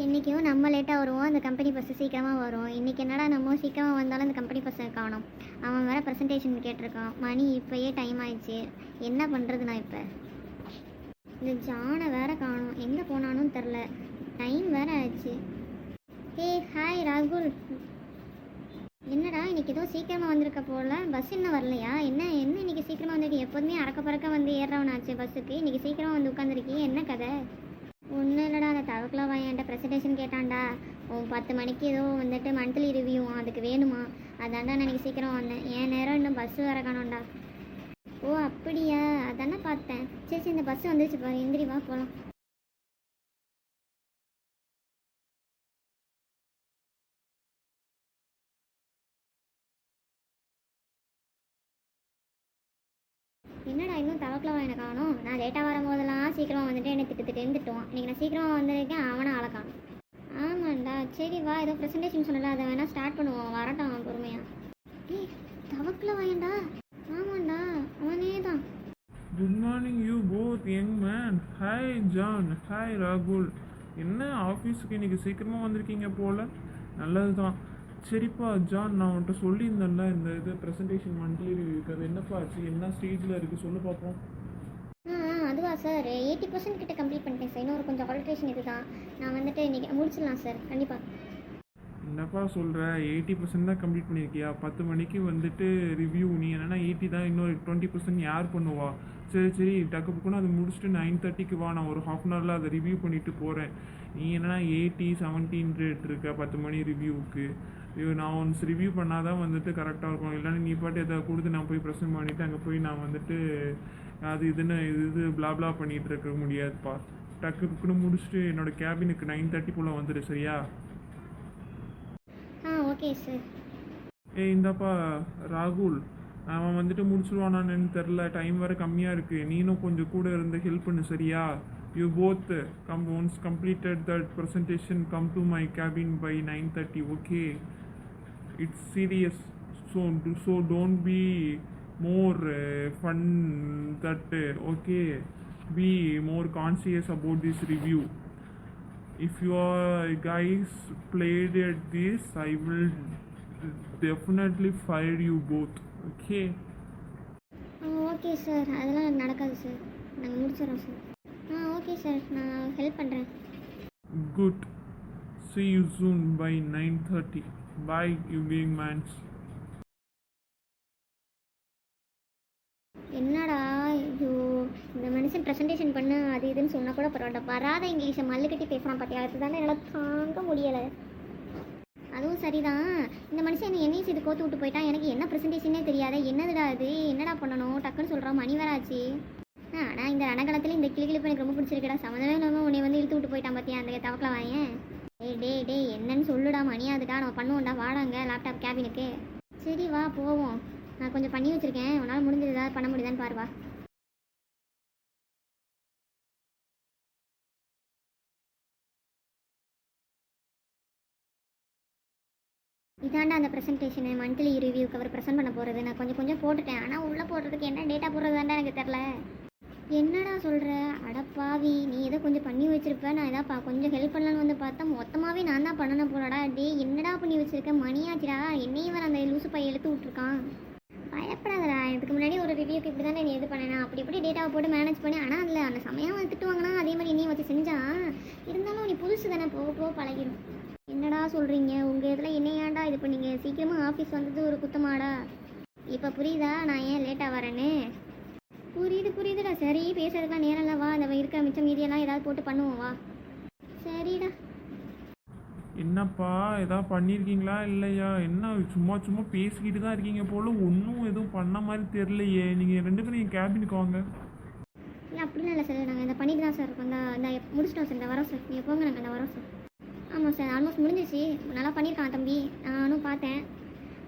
இன்றைக்கும் நம்ம லேட்டாக வருவோம். அந்த கம்பெனி பஸ்ஸு சீக்கிரமாக வரும். இன்றைக்கி என்னடா நம்ம சீக்கிரமாக வந்தாலும் அந்த கம்பெனி பஸ்ஸை காணும். அவன் வேறு ப்ரெசன்டேஷன் கேட்டிருக்கான். மணி இப்போயே டைம் ஆயிடுச்சு. என்ன பண்ணுறது நான் இப்போ? இந்த ஜானை வேற காணோம். எங்கே போனானும் தெரில. டைம் வேற ஆயிடுச்சு. ஹே ஹாய் ராகுல். என்னடா இன்னைக்கு ஏதோ சீக்கிரமாக வந்திருக்க போல. பஸ் இன்னும் வரலையா? என்ன என்ன இன்னைக்கு சீக்கிரமாக வந்துருக்கு எப்போதுமே அறக்க பறக்க வந்து ஏறுறவனாச்சு பஸ்ஸுக்கு இன்னைக்கு சீக்கிரமாக வந்து உட்காந்துருக்கீ என்ன கதை? ஒன்றும் இல்லைடா அந்த தவக்கில் வாயன்ட்ட ப்ரெசன்டேஷன் கேட்டான்டா. உன் பத்து மணிக்கு ஏதோ வந்துட்டு மந்த்லி ரிவ்யூ அதுக்கு வேணுமா? அதான்டா நான் இன்னைக்கு சீக்கிரம் வந்தேன். என் நேரம் இன்னும் பஸ்ஸு வர காணோண்டா ஓ அப்படியா? அதானே பார்த்தேன். சரி சரி இந்த பஸ் வந்துருச்சு பாரு. எந்திரி வா போகலாம் என்னடா இன்னும் தவக்கலவா எனக்கு காணும்? நான் லேட்டாக வரும்போதெல்லாம் சீக்கிரமாக வந்துட்டு என்னை திட்டு திட்டு திட்டுவான் இன்னைக்கு நான் சீக்கிரமாக வந்திருக்கேன் அவனை ஆளை காணும் ஆமாண்டா சரி வா ஏதோ ப்ரெசன்டேஷன் சொன்னல அதை வேணால் ஸ்டார்ட் பண்ணுவோம் வரட்டும் அவன் பொறுமையாக ஏய் தவக்கில் வாயண்டா? ஆமாண்டா அவனே தான். Good morning you both young man hi John hi ராகுல் என்ன ஆஃபீஸுக்கு இன்னைக்கு சீக்கிரமாக வந்திருக்கீங்க போல? நல்லது தான் சரிப்பா ஜான் நான் உன்கிட்ட சொல்லியிருந்தேன்ல இந்த இது ப்ரெசன்டேஷன் மந்த்லி ரிவ்யூக்கு அது என்னப்பா ஆச்சு? என்ன ஸ்டேஜில் இருக்குது சொல்லு பார்ப்போம் ஆ அதுவா சார் எயிட்டி பர்சன்ட் கிட்ட கம்ப்ளீட் பண்ணிட்டேன் சார் இன்னொரு கொஞ்சம் ஆல்ட்ரேஷன் இதுதான். நான் வந்துட்டு இன்னைக்கு முடிச்சிடலாம் சார் கண்டிப்பாக என்னப்பா சொல்கிற எயிட்டி பர்சன்ட் தான் கம்ப்ளீட் பண்ணியிருக்கியா பத்து மணிக்கு வந்துட்டு ரிவ்யூ நீ என்னென்னா எயிட்டி தான் இன்னொரு டுவெண்ட்டி பர்சன்ட் யார் பண்ணுவா. சரி சரி டக்கு புக்குன்னு அதை முடிச்சுட்டு நைன் தேர்ட்டிக்கு வா. நான் ஒரு ஹாஃப் அன் ஹவரில் அதை ரிவ்யூ பண்ணிட்டு போகிறேன் நீ என்னென்னா எயிட்டி செவன்டீன் ரேட் இருக்க பத்து மணி ரிவ்யூவுக்கு நான் ஒன்ஸ் ரிவ்யூ பண்ணால் தான் வந்துட்டு கரெக்டாக இருக்கும். இல்லைன்னா நீ பாட்டு எதாவது கொடுத்து நான் போய் ப்ரெசென்ட் பண்ணிவிட்டு அங்கே போய் நான் வந்துட்டு அது இதுன்னு இது இது blah பண்ணிகிட்டு இருக்க முடியாதுப்பா. டக்கு புக்குன்னு முடிச்சுட்டு என்னோட கேபினுக்கு நைன் தேர்ட்டி போல் வந்துடு சரியா? ஓகே சார் ஏய் இந்தாப்பா ராகுல். அவன் வந்துட்டு முடிச்சிருவானான்னு தெரில டைம் வேறு கம்மியாக இருக்குது நீனும் கொஞ்சம் கூட இருந்து ஹெல்ப் பண்ணு சரியா? You both come once completed that presentation come to my cabin by nine thirty okay it's serious so so don't be more fun that okay be more conscious about this review if you guys played at this i will definitely fire you both okay okay sir அதெல்லாம் நடக்காது sir நாங்கள் முடிச்சிடறோம் sir ஆ okay sir நான் help பண்ணுறேன் good see you soon by 9:30 bye you being mans என்னடா ஐயோ இந்த மனுஷன் ப்ரெசன்டேஷன் பண்ண அது இதுன்னு சொன்னால் கூட பரவாயில்ல. வராத இங்கிலீஷை மல்லு பேசுகிறான் பார்த்தியா அதுதானே என்னால் தாங்க முடியலை. அதுவும் சரிதான். இந்த மனுஷன் என்ன என்னையும் செய்து கோத்து விட்டு போயிட்டான். எனக்கு என்ன ப்ரெசன்டேஷனே தெரியாத. என்னதுடா அது என்னடா பண்ணணும்? டக்குன்னு சொல்கிறான் மணி வராச்சு ஆனால் இந்த ரணகலத்தில் இந்த கிளி கிளிப்பு எனக்கு ரொம்ப பிடிச்சிருக்குடா. சம்மந்தமே இல்லாமல் உன்னை வந்து இழுத்து விட்டு போயிட்டான் பார்த்தியா அந்த தவக்கல வாயேன்? டேய் டே டேய் என்னன்னு சொல்லுடா மணியாதுடா நம்ம பண்ணுவோம்டா. வாடாங்க லேப்டாப் கேபினுக்கு சரி வா போவோம். நான் கொஞ்சம் பண்ணி வச்சுருக்கேன். உன்னால் முடிஞ்சது ஏதாவது பண்ண முடியுதான்னு பாருவா வா அந்த ப்ரெசன்டேஷனு மந்த்லி ரிவ்யூக்கு அவர் ப்ரெசென்ட் பண்ண போகிறது நான் கொஞ்சம் கொஞ்சம் போட்டுட்டேன். ஆனால் உள்ளே போடுறதுக்கு என்ன டேட்டா போடுறதுதாண்டா எனக்கு தெரில என்னடா சொல்கிற அடப்பாவி நீ ஏதோ கொஞ்சம் பண்ணி வச்சிருப்ப. நான் ஏதா பா கொஞ்சம் ஹெல்ப் பண்ணலான்னு வந்து பார்த்தா மொத்தமாகவே நான் தான் பண்ணணும் போலடா. டேய் என்னடா பண்ணி வச்சிருக்க? மணியாச்சுடா. என்னையும் வர அந்த லூசு பையன் எழுத்து விட்ருக்கான் பயப்படாதடா. இதுக்கு முன்னாடி ஒரு ரிவ்யூக்கு இப்படி தானே நீ இது பண்ணேன்? அப்படி இப்படி டேட்டாவை போட்டு மேனேஜ் பண்ணி ஆனால் அதில் அந்த சமயம் வந்து திட்டுவாங்கன்னா அதே மாதிரி என்னையும் வச்சு செஞ்சா இருந்தாலும் நீ புதுசு தானே போக போக பழகிடும் என்னடா சொல்கிறீங்க உங்கள் இதில் என்னையாண்டா இது பண்ணீங்க? சீக்கிரமாக ஆஃபீஸ் வந்தது ஒரு குத்தமாடா. இப்போ புரியுதா? நான் ஏன் லேட்டாக வரேன்னு? புரியுது புரியுதுடா. சரி பேசுறதுக்கெலாம் நேரம் இல்லை. வா அந்த இருக்கிற மிச்சம் மீதியெல்லாம் ஏதாவது போட்டு பண்ணுவோம். வா. சரிடா. என்னப்பா ஏதாவது பண்ணியிருக்கீங்களா இல்லையா? என்ன சும்மா சும்மா பேசிக்கிட்டு தான் இருக்கீங்க போல. ஒன்றும் எதுவும் பண்ண மாதிரி தெரிலையே நீங்கள் ரெண்டு பேரும் என் கேபினுக்கு வாங்க. இல்லை அப்படிலாம் இல்லை சார் நாங்கள் இந்த பண்ணிட்டு தான் சார் இருக்கோம் இந்த முடிச்சிட்டோம் சார் இந்த வரோம் சார் நீங்கள் போங்க நாங்கள் இந்த வரோம் சார் ஆமாம் சார் ஆல்மோஸ்ட் முடிஞ்சிச்சு நல்லா பண்ணியிருக்கான் தம்பி. நானும் பார்த்தேன்.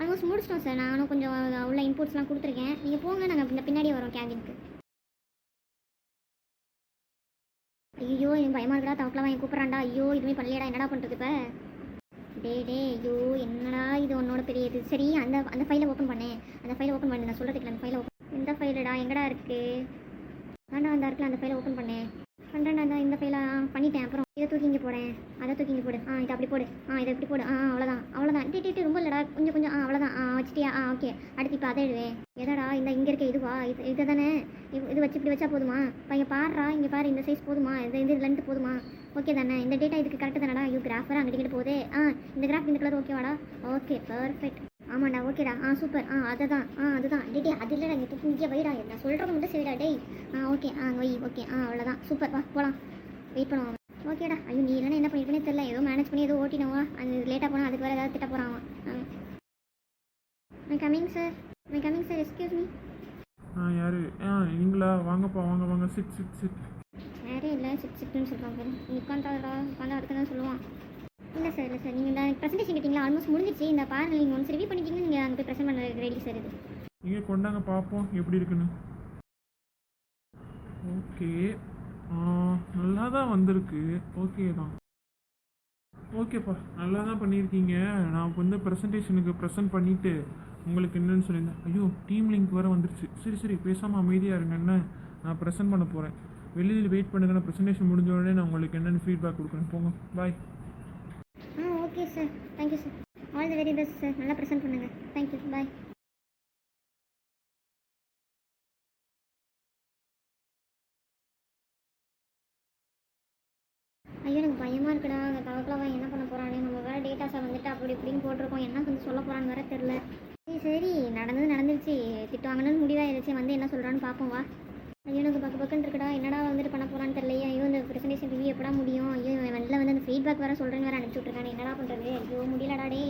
ஆல்மோஸ்ட் முடிச்சிட்டோம் சார். நானும் கொஞ்சம் உள்ள இன்புட்ஸ்லாம் கொடுத்துருக்கேன். நீங்கள் போங்க நாங்கள் இந்த பின்னாடியே வரோம் கேபினுக்கு ஐயோ என் பயமாக இருக்கடா. தவக்கெல்லாம் வாங்கி கூப்பிட்றான்டா. ஐயோ இதுவுமே பண்ணலையடா. என்னடா பண்ணுறது இப்போ? டே டே ஐயோ என்னடா இது உன்னோட பெரிய இது? சரி அந்த அந்த ஃபைலை ஓப்பன் பண்ணேன் அந்த ஃபைலை ஓப்பன் பண்ணேன் நான் சொல்கிறதுக்கு அந்த ஃபைலை ஓப்பன் இந்த ஃபைலடா எங்கடா இருக்குது ஆண்டா அந்த இருக்குல்ல அந்த ஃபைலை ஓப்பன் பண்ணேன் பண்ணுறேன்டா இந்த இந்த ஃபைலை ஆ பண்ணிட்டேன். அப்புறம் இதை தூக்கி இங்கே போடேன் அதை தூக்கி இங்கே போடு. ஆ இதை அப்படி போடு. ஆ இதை இப்படி போடு. ஆ அவ்வளோதான் அவ்வளோதான் டி டி ரொம்ப இல்லைடா. கொஞ்சம் கொஞ்சம். ஆ அவ்வளோதான் ஆ வச்சிட்டியா? ஆ ஓகே. அடுத்து இப்போ அதை எழுவேன் எதாடா? இந்த இங்கே இருக்க இதுவா? இது இதை தானே இது வச்சு இப்படி வச்சா போதுமா? இப்போ இங்கே பாடுறா இங்கே பாரு. இந்த சைஸ் போதுமா? இது இது லென்த் போதுமா? ஓகே தானே. இந்த டேட்டா இதுக்கு கரெக்ட் தானடா? ஐயோ கிராஃபர் அங்கிட்டு போதே ஆ இந்த கிராஃப் இந்த கலர் ஓகேவாடா ஓகே பர்ஃபெக்ட் ஆமாண்டா ஓகேடா. ஆ சூப்பர் ஆ அதுதான். ஆ அதுதான். டே அது இல்லைடா இங்கே இங்கே வைடா. நான் சொல்கிறது மட்டும் சரிடா டேய். ஆ ஓகே. ஆ வை ஓகே. ஆ அவ்வளோதான் சூப்பர் வா போகலாம் வெயிட் பண்ணுவான் ஓகேடா. ஐயோ நீ இல்லைன்னா என்ன பண்ணிருப்பேனே தெரியல. ஏதோ மேனேஜ் பண்ணி ஏதோ ஓட்டினவா அது லேட்டாக போனால் அதுக்கு வேறு ஏதாவது திட்ட போகிறான் may I coming sir may I coming sir excuse me ஆ யார்? ஆ நீங்களா வாங்கப்பா வாங்க வாங்க. சிட் சிட் சிட் வேறே இல்லை சிட் பாரு நீ உட்காந்தாடா உட்காந்தா அடுத்து தான் சொல்லுவான். இல்லை சார் இல்லை சார் நீங்கள் இந்த ப்ரெசன்டேஷன் கேட்டிங்களா? ஆல்மோஸ்ட் முடிஞ்சிச்சு இந்த பாருங்க நீங்கள் ஒன்ஸ் ரிவ்யூ பண்ணிட்டீங்கன்னா நீங்கள் அங்கே போய் ப்ரெசென்ட் பண்ண ரெடி சார் இது. இங்கே கொண்டாங்க பார்ப்போம் எப்படி இருக்குன்னு. ஓகே நல்லா தான் வந்திருக்கு. ஓகே தான். ஓகேப்பா நல்லா தான் பண்ணியிருக்கீங்க. நான் வந்து ப்ரெசன்டேஷனுக்கு ப்ரெசென்ட் பண்ணிவிட்டு உங்களுக்கு என்னென்னு சொல்லியிருந்தேன். ஐயோ டீம் லிங்க் வேறு வந்துருச்சு. சரி சரி. பேசாமல் அமைதியாக இருங்கன்னு நான் ப்ரெசென்ட் பண்ண போகிறேன் வெளியில் வெயிட் பண்ணுங்க. நான் ப்ரெசன்டேஷன் முடிஞ்ச உடனே நான் உங்களுக்கு என்னென்னு ஃபீட்பேக் கொடுக்குறேன். போங்க. Bye sir thank you sir all the very best sir நல்லா ப்ரெசென்ட் பண்ணுங்கள் தேங்க்யூ பாய் ஐயோ எனக்கு பயமாக இருக்குடா. அந்த தவக்கலவா என்ன பண்ண போகிறானே நம்ம வேறு டேட்டாஸை வந்துட்டு அப்படி இப்படின்னு போட்டிருக்கோம். என்ன கொஞ்சம் சொல்ல போகிறான்னு வேற தெரில சரி சரி. நடந்தது நடந்துருச்சு. திட்டுவாங்கன்னு முடிவாயிருச்சு. வந்து என்ன சொல்கிறான்னு பார்ப்போம் வா. ஐயோ எனக்கு பக்கம் பக்கன்னு இருக்குடா. என்னடா வந்துட்டு பண்ண போகிறான்னு தெரியலையே. ஐயோ இந்த ப்ரெசன்டேஷன் டிவி எப்படா முடியும்? ஐயோ இவன் வெளில வந்து ஃபீட்பேக் வேறு சொல்கிறேன்னு வேறு அனுப்பிச்சி விட்ருக்கானே என்னடா பண்ணுறது ஐயோ முடியலடா டே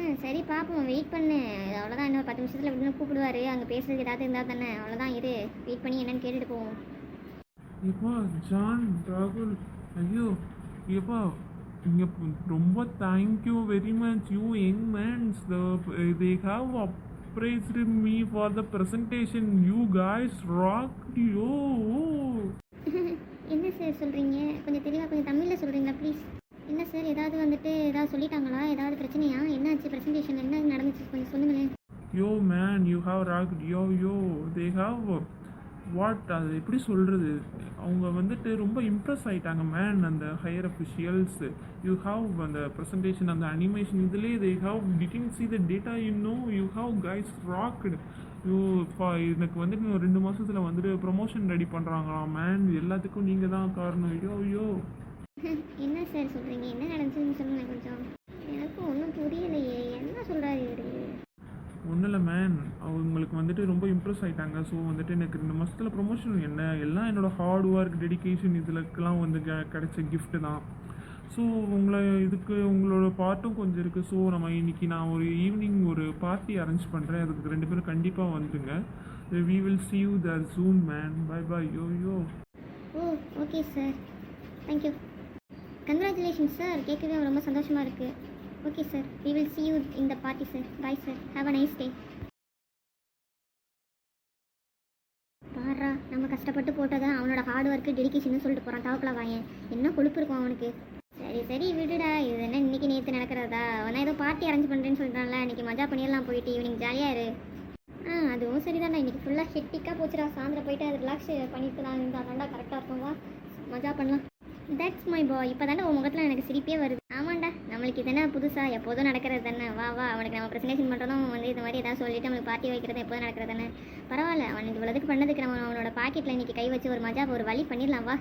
ம் சரி பார்ப்போம் வெயிட் பண்ணு. அவ்வளோதான் இன்னும் பத்து நிமிஷத்தில் எப்படின்னு கூப்பிடுவாரு. அங்கே பேசுறதுக்கு ஏதாவது இருந்தால் தானே. அவ்வளோதான் இரு. வெயிட் பண்ணி என்னன்னு கேட்டுட்டு போவோம். இப்போ ஜான் ராகுல். ஐயோ ஏப்பா இங்கே ரொம்ப thank you very much you young mans they have apprised me for the presentation you guys rock you என்ன சார் சொல்கிறீங்க கொஞ்சம் தெளிவாக கொஞ்சம் தமிழில் சொல்கிறீங்களா ப்ளீஸ் என்ன சார் ஏதாவது வந்துட்டு ஏதாவது சொல்லிட்டாங்களா? ஏதாவது பிரச்சனையா? என்ன ஆச்சு ப்ரெசன்டேஷன் என்ன நடந்துச்சு? கொஞ்சம் சொல்லுங்களேன். Yo man you have rock yo yo they have what அது எப்படி சொல்கிறது அவங்க வந்துட்டு ரொம்ப இம்ப்ரெஸ் ஆயிட்டாங்க மேன் அந்த ஹையர் அஃபிஷியல்ஸு யூ ஹாவ் அந்த ப்ரெசன்டேஷன் அந்த அனிமேஷன் இதுலேயே they have didn't see the data இன்னும் you have guys rocked you எனக்கு வந்துட்டு இன்னும் ரெண்டு மாதத்தில் வந்துட்டு ப்ரொமோஷன் ரெடி பண்ணுறாங்களாம் மேன் எல்லாத்துக்கும் நீங்கள் தான் காரணம். ஐயோ ஐயோ. என்ன சார் சொல்கிறீங்க என்ன நடந்துச்சுன்னு சொல்லுங்கள் கொஞ்சம். எனக்கு ஒன்றும் புரியலையே. ஒன்றும் இல்லை மேன் அவங்களுக்கு வந்துட்டு ரொம்ப இம்ப்ரெஸ் ஆகிட்டாங்க ஸோ வந்துட்டு எனக்கு ரெண்டு மாதத்தில் ப்ரொமோஷன் என்ன எல்லாம் என்னோடய ஹார்ட் ஒர்க் டெடிகேஷன் இதுலக்கெல்லாம் வந்து கிடைச்ச கிஃப்ட்டு தான். ஸோ உங்களை இதுக்கு உங்களோட பார்ட்டும் கொஞ்சம் இருக்குது ஸோ நம்ம இன்னைக்கு நான் ஒரு ஈவினிங் ஒரு பார்ட்டி அரேஞ்ச் பண்ணுறேன் அதுக்கு ரெண்டு பேரும் கண்டிப்பாக வந்துடுங்க we will see you there soon man bye bye yo yo oh okay sir thank you congratulation sir கேட்கவே ரொம்ப சந்தோஷமாக இருக்குது okay sir we will see you in the party sir bye sir have a nice day பாரா நம்ம கஷ்டப்பட்டு போட்டதை அவனோட hard work dedication சொல்லிட்டு போகிறான் டாப்ல வாயன். என்ன கொழுப்பு இருக்கும் அவனுக்கு? சரி சரி விடுடா. இது என்ன இன்னைக்கு நேற்று நடக்கிறதா? அவனா ஏதோ பார்ட்டி அரேஞ்ச் பண்ணுறேன்னு சொல்லிட்டான்ல இன்னைக்கு மஜா பண்ணிடலாம் போயிட்டு. ஈவினிங் ஜாலியாக இரு. ஆ அதுவும் சரிதான்டா இன்னைக்கு ஃபுல்லாக ஹெட்டிக்காக போச்சுடா. சாயந்தரம் போயிட்டு அது ரிலாக்ஸ் பண்ணிட்டு தான் இருந்தால் தாண்டா கரெக்டாக இருக்கும் வா மஜா பண்ணலாம். தட்ஸ் மை பாய் இப்போ தாண்டா உன் முகத்தில் எனக்கு சிரிப்பே வருது. ஆமாண்டா. நம்மளுக்கு இதெல்லாம் புதுசாக எப்போதும் நடக்கிறது தானே. வா வா அவனுக்கு நம்ம ப்ரெசன்டேஷன் பண்ணுறதும் வந்து இது மாதிரி ஏதாவது சொல்லிட்டு நம்மளுக்கு பார்ட்டி வைக்கிறது எப்போதும் நடக்கிறது தானே. பரவாயில்ல. அவனுக்கு இவ்வளோதுக்கு பண்ணதுக்கு நம்ம அவனோட பாக்கெட்டில் இன்றைக்கி கை வச்சு ஒரு மஜா ஒரு வழி பண்ணிடலாம். வா.